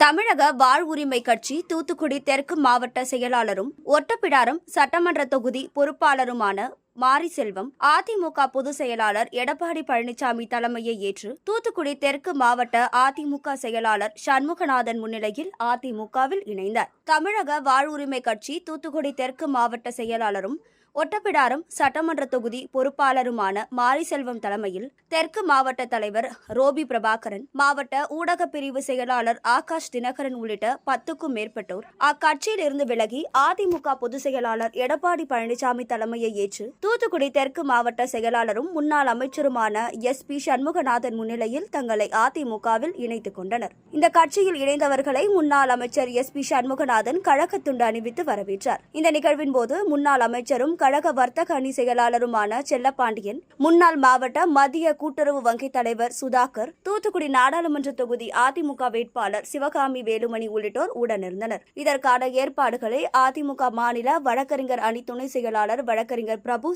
தமிழக வாழ்வுரிமை கட்சி தூத்துக்குடி தெற்கு மாவட்ட செயலாளரும் ஒட்டப்பிடாரம் சட்டமன்ற தொகுதி பொறுப்பாளருமான மாரிசெல்வம் அதிமுக பொதுச் செயலாளர் எடப்பாடி பழனிசாமி தலைமையை ஏற்று தூத்துக்குடி தெற்கு மாவட்ட அதிமுக செயலாளர் சண்முகநாதன் முன்னிலையில் அதிமுகவில் இணைந்தார். தமிழக வாழ்வுரிமை கட்சி தூத்துக்குடி தெற்கு மாவட்ட செயலாளரும் ஒட்டப்பிடாரம் சட்டமன்ற தொகுதி பொறுப்பாளருமான மாரிசெல்வம் தலைமையில் தெற்கு மாவட்ட தலைவர் ரோபி பிரபாகரன் மாவட்ட ஊடகப் பிரிவு செயலாளர் ஆகாஷ் தினகரன் உள்ளிட்ட பத்துக்கும் மேற்பட்டோர் அக்கட்சியிலிருந்து விலகி அதிமுக பொதுச் செயலாளர் எடப்பாடி பழனிசாமி தலைமையை ஏற்று தூத்துக்குடி தெற்கு மாவட்ட செயலாளரும் முன்னாள் அமைச்சருமான எஸ். பி. சண்முகநாதன் முன்னிலையில் தங்களை அதிமுகவில் இணைத்துக் கொண்டனர். இந்த கட்சியில் இணைந்தவர்களை முன்னாள் அமைச்சர் எஸ். பி. சண்முகநாதன் கழக துண்டு அணிவித்து வரவேற்றார். இந்த நிகழ்வின் போது முன்னாள் அமைச்சரும் கழக வர்த்தக அணி செயலாளருமான செல்லப்பாண்டியன் முன்னாள் மாவட்ட மத்திய கூட்டுறவு வங்கி தலைவர் சுதாகர் தூத்துக்குடி நாடாளுமன்ற தொகுதி அதிமுக வேட்பாளர் சிவகாமி வேலுமணி உள்ளிட்டோர் உடனிருந்தனர். இதற்கான ஏற்பாடுகளை அதிமுக மாநில வழக்கறிஞர் அணி துணை செயலாளர் வழக்கறிஞர் பிரபு